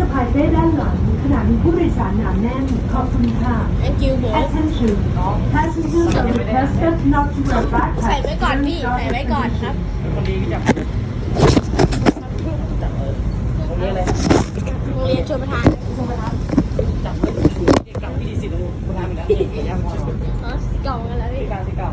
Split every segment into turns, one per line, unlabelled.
สะพายเป้ด้านหลังขณะมีผู้โดยสารหนาแน่นขอบคุณค่ะ
thank you หมู
Attention passengers are requested not to wear
ใส่
backpacks
ไว้ก่อนพี่ ใส่ไว้ก่อนครับ
คนดีก็จับจับเออตรงนี้เลย
โรงเรียนชลประทาน
จับเลยกลับพี่ดีสิลูกคนทำอีกแล้วนี่ย่างพอ
อ๋อสีเก่ากันแล้วพี่
ที่เก่าที่เก่า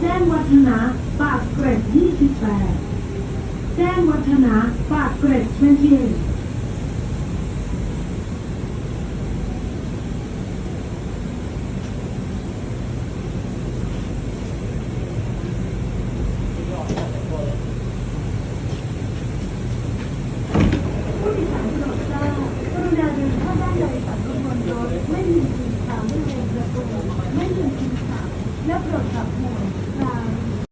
แจ้งวัฒ
นะปา
กเกร็ด28 แจ้
งวัฒนะปากเกร็ด28ไม่ยืนกินขาวไม่ยืนกินขาวและโปรดขับหน่ว